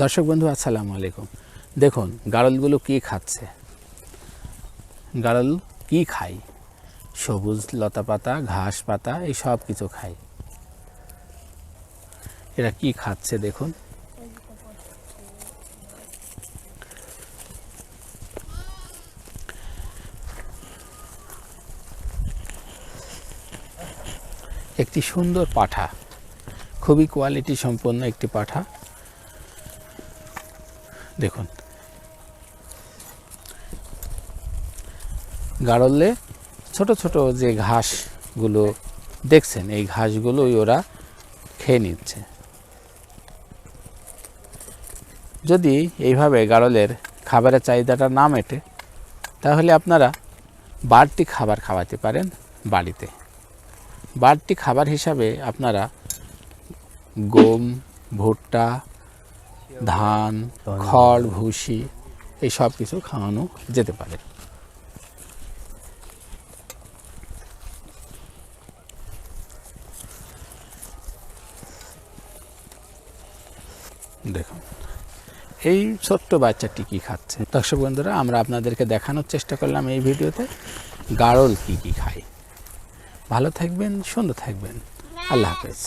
দর্শক বন্ধু, আসসালামু আলাইকুম। দেখুন গাড়লগুলো কি খাচ্ছে? গাড়ল কি খায়? সবুজ লতা পাতা ঘাস পাতা, এই সব কিছু খায়। এরা কি খাচ্ছে দেখুন। একটি সুন্দর পাঠা, খুবই কোয়ালিটি সম্পন্ন একটি পাঠা। দেখুন। গাড়লে ছোট ছোট যে ঘাসগুলো দেখছেন, এই ঘাসগুলোই ওরা খেয়ে নিচ্ছে। যদি এইভাবে গাড়লের খাবারের চাহিদাটা না মেটে, তাহলে আপনারা বাড়তি খাবার খাওয়াতে পারেন বাড়িতে। বাড়তি খাবার হিসাবে আপনারা গম, ভুট্টা ধান, খড়, ভুসি, এই সব কিছু খাওয়ানো যেতে পারে। দেখুন, এই ছোট্ট বাচ্চাটি কি খাচ্ছে? দর্শক বন্ধুরা, আমরা আপনাদেরকে দেখানোর চেষ্টা করলাম এই ভিডিওতে গাড়ল কি কি খায়। ভালো থাকবেন, সুন্দর থাকবেন। আল্লাহ হাফেজ।